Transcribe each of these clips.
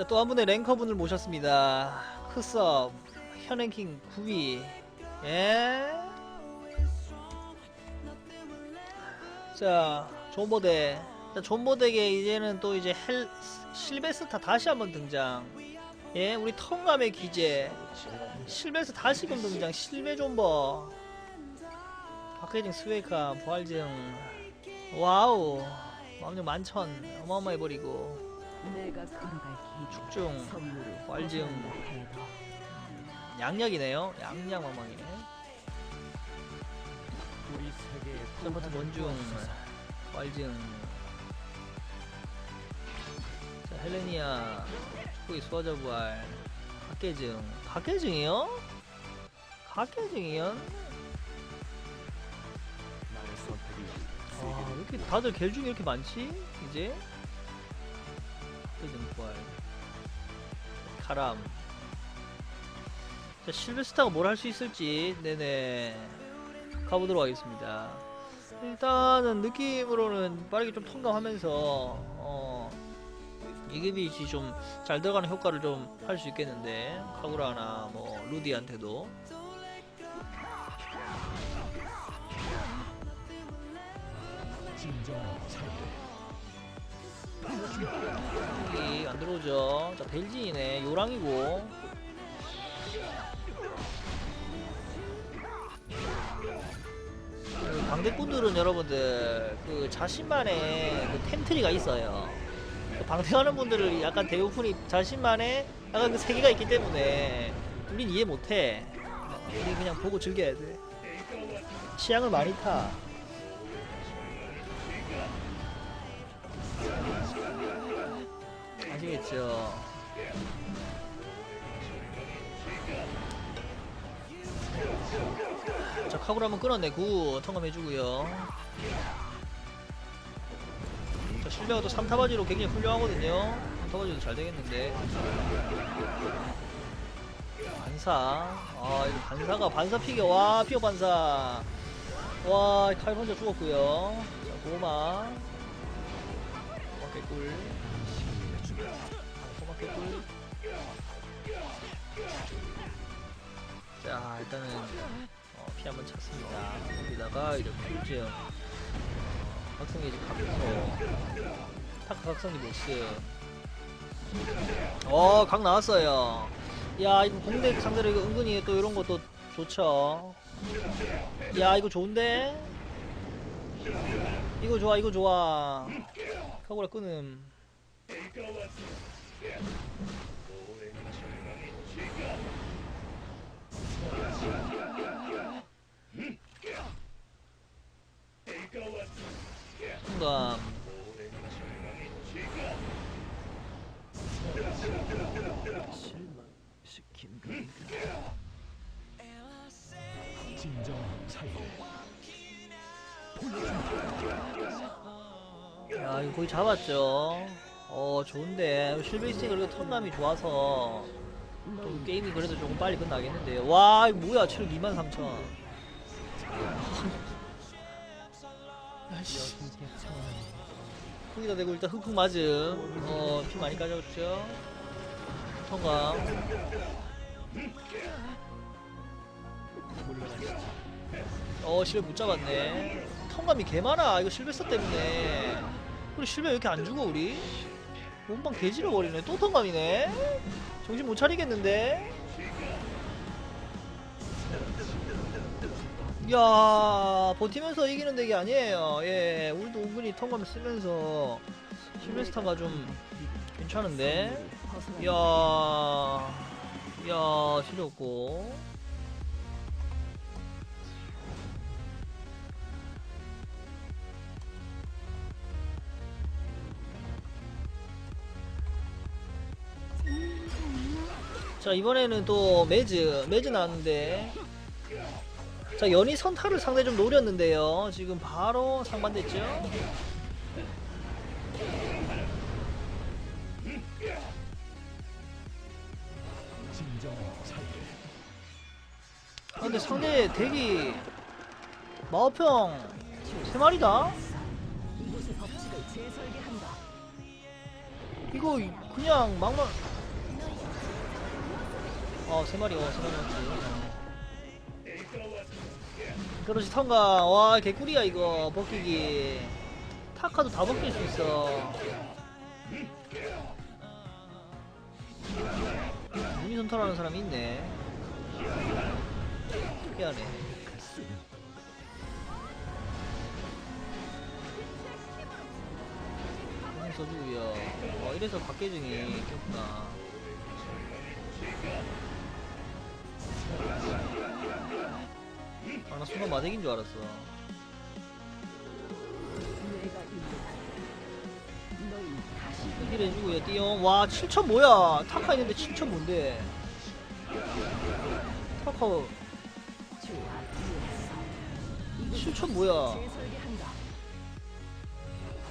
자, 또 한 분의 랭커분을 모셨습니다. 크섭, 현랭킹 9위. 예. 자, 존보대. 자, 존보덱에 이제는 또 이제 헬, 실베스타 다시 한번 등장. 예, 우리 텅감의 기재. 실베스 다시금 등장. 실베 존버. 박혜진 스웨이카 부활증. 와우. 마음력 만천. 어마어마해 버리고. 내가 걸어갈 길 축중. 선물을. 해봐. 양약이네요. 양약 마망이네. 우리 세계의 서포트 원중. 부활증. 자, 헬레니아. 축구의 수화자 부활. 각계증. 각계증이요? 각계증이요? 아, 왜 이렇게 다들 갤 중에 이렇게 많지? 이제? 부활. 카람. 자, 실베스타가 뭘 할 수 있을지, 네네. 가보도록 하겠습니다. 일단은 느낌으로는 빠르게 좀 통과하면서, 어, 이그비치 좀잘 들어가는 효과를 좀 할 수 있겠는데, 카구라나 뭐, 루디한테도. 들어오죠. 자, 벨진이네. 요랑이고. 그 방대꾼들은 여러분들 그 자신만의 그 텐트리가 있어요. 그 방대하는 분들은 약간 대우푼이 자신만의 약간 그 세계가 있기 때문에 우린 이해 못해. 우리 그냥 보고 즐겨야 돼. 취향을 많이 타. 아시겠죠? 자, 카구라 한번 끊어내. 구 통감해주고요. 자, 실내가 또 3타바지로 굉장히 훌륭하거든요. 3타바지도 잘 되겠는데. 반사. 아, 이거 반사가, 반사 피겨. 와, 피겨 반사. 와, 칼 혼자 죽었고요. 자, 고마. 고마 개꿀. 개꿀. 자, 일단은 어, 피 한번 찼습니다. 여기다가 이렇게 풀증, 어, 각성기지 카부터, 타카 각성기 보스. 어, 각 나왔어요. 야, 이거 공대 상대로 이거 은근히 또 이런 것도 좋죠. 야, 이거 좋은데? 이거 좋아, 이거 좋아. 카구라 끊음. 순간. 실망시킨 건가 진정한 차이 야, 이거 거의 잡았죠. 어, 좋은데. 실베이스 그래도 턴감이 좋아서. 또 게임이 그래도 조금 빨리 끝나겠는데요. 와, 이거 뭐야. 체력 23,000. 야씨. 거기다 대고 일단 흑흑 맞음. 어, 피 많이 까졌죠. 통감. 어, 실베 못 잡았네. 통감이 개 많아. 이거 실베스 때문에. 우리 실베 왜 이렇게 안 죽어, 우리? 몸방 개지러 버리네. 또 통감이네. 정신 못 차리겠는데? 이야, 버티면서 이기는 덱이 아니에요. 예, 우리도 은근히 통감 쓰면서 실베스타가 좀 괜찮은데? 이야, 이야, 지렸고. 자 이번에는 또 매즈 매즈 나왔는데. 자 연희 선타를 상대 좀 노렸는데요. 지금 바로 상반됐죠? 아, 근데 상대 덱이 마오평 세 마리다? 이곳의 법칙을 재설계한다. 이거 그냥 막말 어, 세 마리, 어, 세 마리 맞지. 그렇지, 턴가. 와, 개꿀이야, 이거. 벗기기. 타카도 다 벗길 수 있어. 무늬 손털하는 사람이 있네. 특이하네. 써주고요. 어, 이래서 박계중이 꼈구나. 아, 나 순간 마대기인 줄 알았어. 힐 해주고요, 띠용. 와, 7천 뭐야? 타카 있는데 7천 뭔데? 타카 주 앞뒤에서 이곳을 7천 뭐야?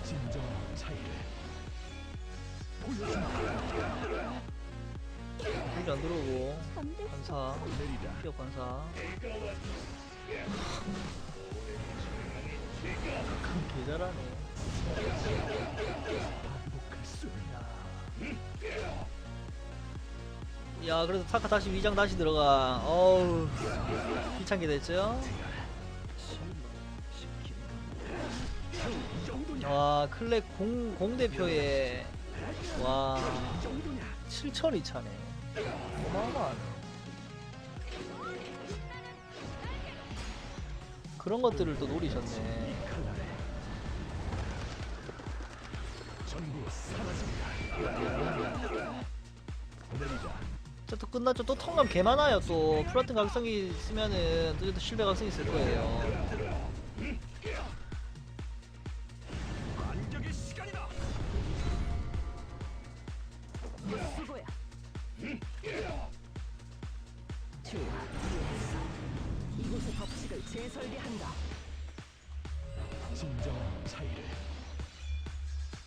진정한 차이를 보여준다. 여기 안 들어오고. 관사. 내리라. 기억 관사. 개 잘하네. 반복할 수 야, 그래도 타카 다시 위장 다시 들어가. 어우, 귀찮게 됐죠? 와, 클렉 공, 공대표에. 와, 이 정도냐? 7천이 차네. 어마어마하네. 그런 것들을 또 노리셨네. 칼날에 전부 사라집니다. 내리라. 자, 또 끝났죠. 또 턴감 개 많아요. 또 플라튼 각성기 있으면은 또, 또 실베 각성이 있을 거예요. 재설계한다. 진정한 차이를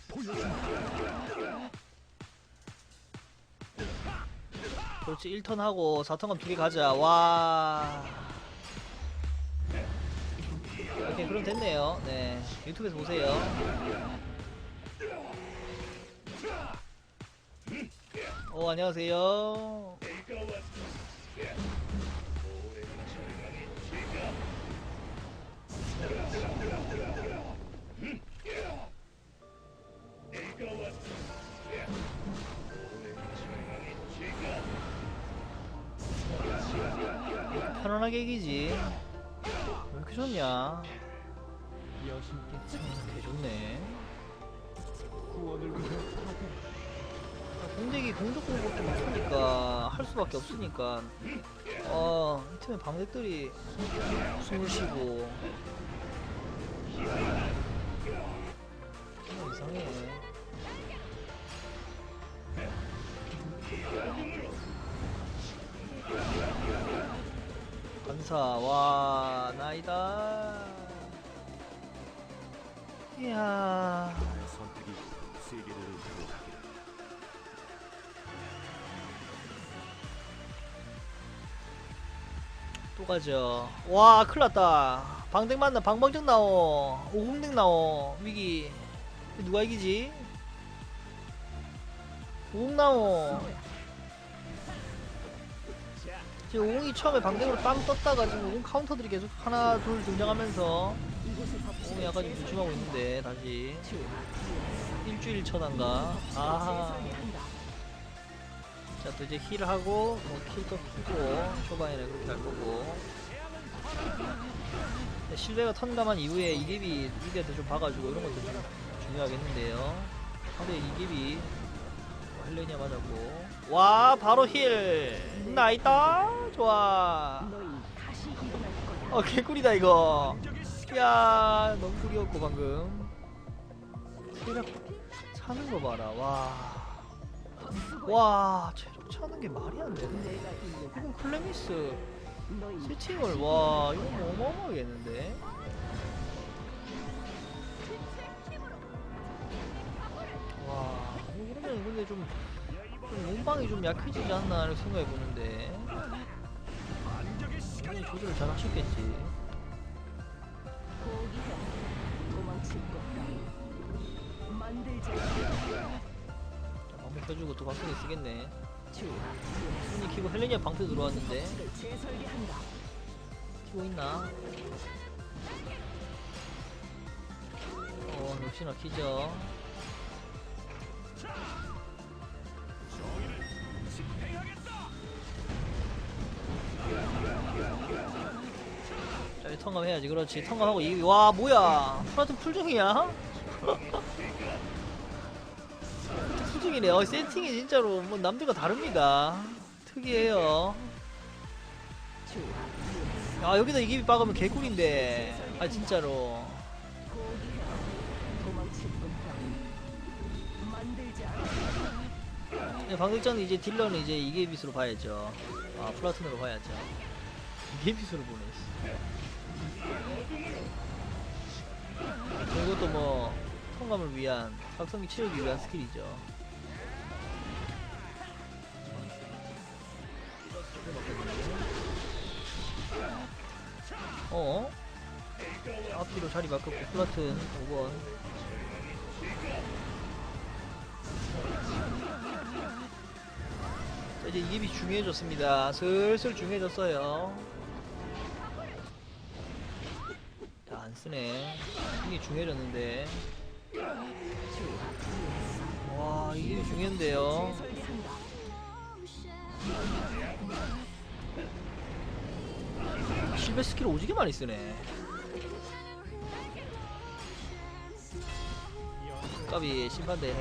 보여준다. 그렇지 1턴 하고 4턴감 두개 가자. 와. 오케이 그럼 됐네요. 네 유튜브에서 보세요. 오 안녕하세요. 편안하게 이기지. 왜 이렇게 좋냐? 여신께 개 좋네. 구원을 위해 공대기 공격 공격도 못하니까 할 수밖에 없으니까 어, 이 팀의 방백들이 숨을 쉬고 이상해 감사 와 나이다 이야 나의 선택이 세계를 구원하기를. 또 가죠. 와, 큰일 났다. 방댕 맞나? 방방정 나오. 오공댕 나오. 위기. 누가 이기지? 오공 나오. 지금 오공이 처음에 방댕으로 빵 떴다가 지금 오공 카운터들이 계속 하나, 둘 등장하면서 오공이 약간. 조심하고 있는데, 다시. 일주일 쳐난가. 아하. 재설계한다. 자, 또 이제 힐 하고, 뭐, 킬도 키고, 초반에는 그렇게 할 거고. 네, 실베가 턴감한 이후에 이깁이 이기한테 좀 봐가지고 이런 것도 좀 중요하겠는데요. 상대 이깁이 뭐 헬레니아 맞았고. 와, 바로 힐! 나이다! 좋아. 어, 개꿀이다, 이거. 야 너무 꿀이었고, 방금. 체력 차는 거 봐라, 와. 와, 체력 차는 게 말이 안 되네. 이건 클레미스 세팅을 와 이거 뭐 어마어마하겠는데 와 이거 그러면 근데 좀, 좀 몸방이 좀 약해지지 않나 이렇게 생각해 보는데 반격의 시간이 당연히 조절을 잘 하셨겠지 포기해. 도망칠 것 따위. 만들자. 자, 반복해주고 또 각성기 쓰겠네 주 손이 키고 헬레니아 방패 들어왔는데. 키고 있나? 어 역시나 키죠 자, 이 턴감 해야지. 그렇지. 턴감하고 이, 와, 뭐야. 프라트 풀중이야? 풀중이네. 어, 세팅이 진짜로 뭐 남들과 다릅니다. 특이해요. 아, 여기다 이기비 박으면 개꿀인데. 아, 진짜로. 네, 방글장은 이제 딜러는 이제 이게빗으로 봐야죠. 아, 플라톤으로 봐야죠. 이게빗으로 보네. 씨. 이것도 뭐 통감을 위한 각성기 채우기 위한 스킬이죠. 어? 앞뒤로 자리 바꿨고 플라튼 5번 자, 이제 이깁이 중요해졌습니다. 슬슬 중요해졌어요. 자, 안 쓰네. 이게 중요해졌는데. 와, 이게 중요한데요. 실베 스킬 오지게 많이 쓰네. 까비 심판 대행.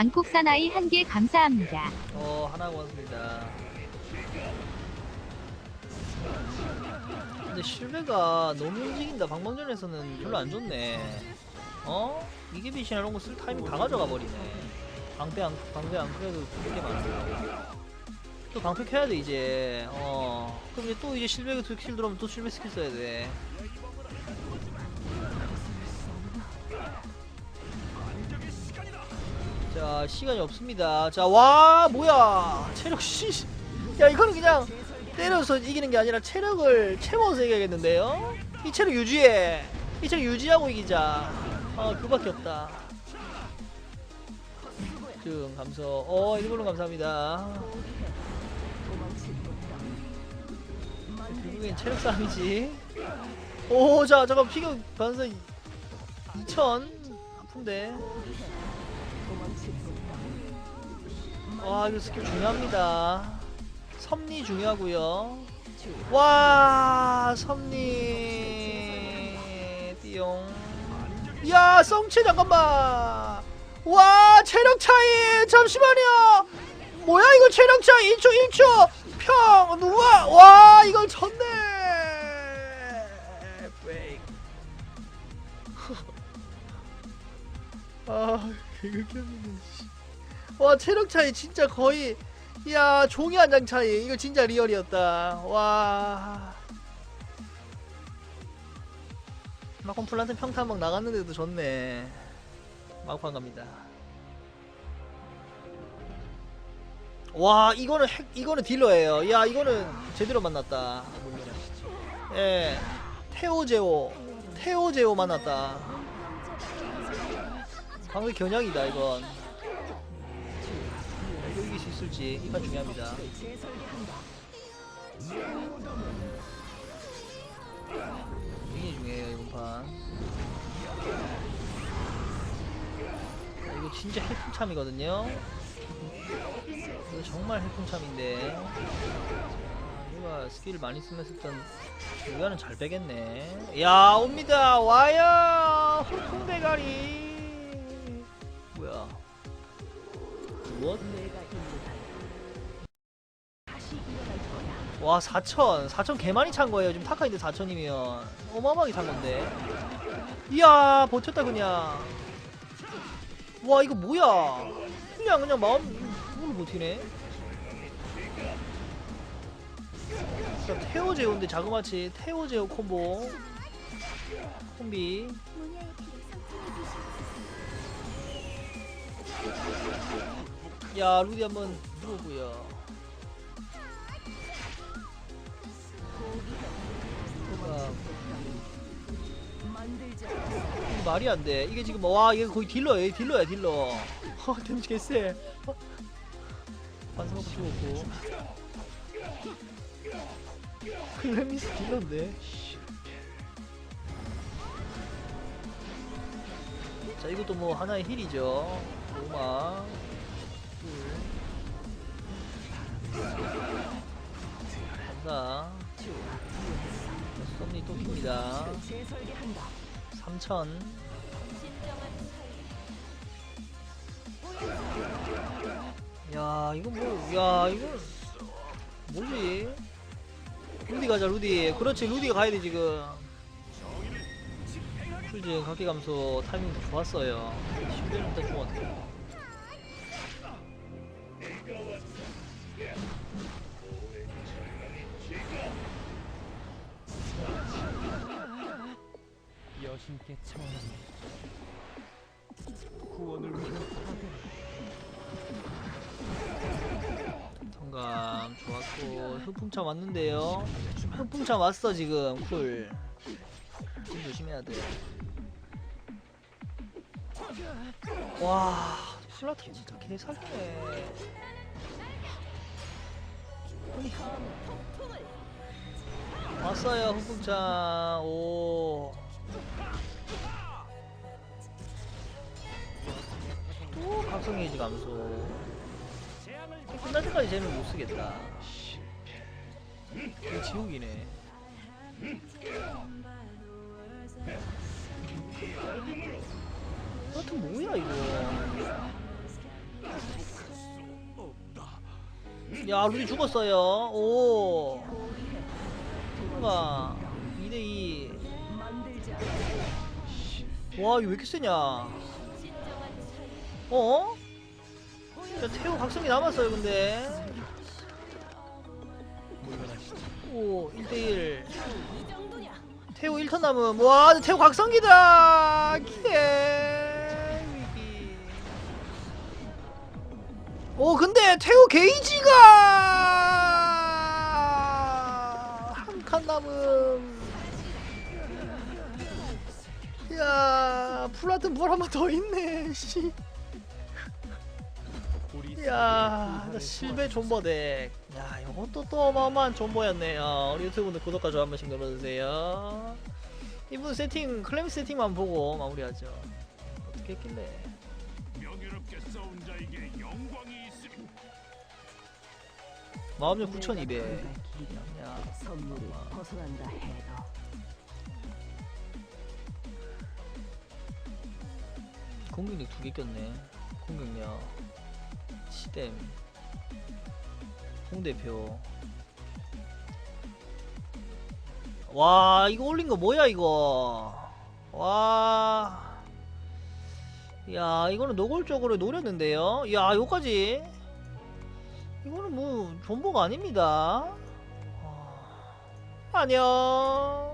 방콕 사나이 한 개 감사합니다. 어, 하나 고맙습니다. 근데 실베가 너무 움직인다. 방방전에서는 별로 안 좋네. 어? 이게 빛이나 이런 거 쓸 타이밍 다 가져가 버리네. 방패 안, 방패 안 그래도 그렇게 많아. 또 방패 켜야 돼, 이제. 어. 그럼 이제 또 이제 실베가 두 스킬 들어오면 또 실베 스킬 써야 돼. 자, 시간이 없습니다. 자, 와, 뭐야. 체력 씨. 야, 이거는 그냥 때려서 이기는 게 아니라 체력을 채워서 이겨야겠는데요? 이 체력 유지해. 이 체력 유지하고 이기자. 아, 그밖에 없다. 좀 감소. 어, 일본은 감사합니다. 결국엔 체력 싸움이지. 오, 자, 잠깐 피겨 반사 2000. 아픈데. 와, 이거 스킬 중요합니다. 섭리 중요하고요. 와 섭리. 띠용. 야 성체 잠깐만. 와 체력 차이. 잠시만요. 뭐야 이거 체력 차이? 1초 1초. 평 누가? 와 이걸 브레이크 아 개극혐이네 와 체력 차이 진짜 거의 이야 종이 한 장 차이. 이거 진짜 리얼이었다. 와. 마콘 플란트 평타 막 나갔는데도 좋네. 막판 갑니다. 와 이거는 핵 이거는 딜러예요. 야 이거는 제대로 만났다. 예. 테오제오. 테오제오 만났다. 방금 겨냥이다 이건 이거 있을지 이판 중요합니다. 굉장히 중요해요 이번 판. 자, 이거 진짜 해풍참이거든요. 이거 정말 해풍참인데. 아, 얘가 스킬을 많이 쓰면서 일단 유야는 잘 빼겠네. 야 옵니다. 와요 흑풍대가리. 뭐야? 무엇? 와 4천. 4천 개 많이 찬 거예요. 지금 타카인데 4천이면. 어마어마하게 찬 건데. 이야 버텼다 그냥. 와 이거 뭐야? 그냥 그냥 마음 몸을 버티네. 자 테오제오인데 자그마치 테오제오 콤보. 콤비 야 루디 한번 아, 만들자. 이게 말이 안 돼. 이게 지금 와 이게 거의 딜러야, 딜러야 딜러. 어, 데미지 개쎄. 어? 반사 먹고 죽었고. 클레미스 딜러인데. 자 이것도 뭐 하나의 힐이죠. 로마. 감사. 썸니. 재설계한다. 3000야 이거 뭐야 이거 뭐지 루디 가자 루디 그렇지 루디가 가야 돼 지금 풀지 각기 감소 타이밍도 좋았어요 10대 때 죽었네 여신께 청하노니 구원을 위해 성감 좋았고 흑풍차 왔는데요. 흑풍차 왔어 지금 쿨. 좀 조심해야 돼 와 플라트 진짜 개살네 왔어요 흑풍차 오 또 각성 게이지 감소 끝날 때까지 쟤는 못 쓰겠다. 이거 지옥이네. 하여튼 뭐야 이거. 야 루디 죽었어요. 오. 뭔가 2대2. 만들자. 와 이거 왜 이렇게 세냐? 어? 야 태호 각성기 남았어요 근데. 오 1대1 태호 1턴 남음 와 태호 각성기다 개위기 오 근데 태호 게이지가 한 칸 남음 야 플라튼 뭘 한 번 더 있네 씨. 이야 나 실베 존버덱 야 이것도 또 어마어마한 존버였네요. 우리 유튜브분들 구독과 좋아요 한 번씩 눌러주세요. 이분 세팅 클램 세팅만 보고 마무리하죠. 어떻게 했길래. 마음력 9200 야 선물이 벗어난다 해도. 공격력 두 개 꼈네. 공격력 시댐 홍대표 와 이거 올린 거 뭐야 이거 와 야, 이거는 노골적으로 노렸는데요. 야, 요까지. 이거는 뭐 존버가 아닙니다. 아, 안녕.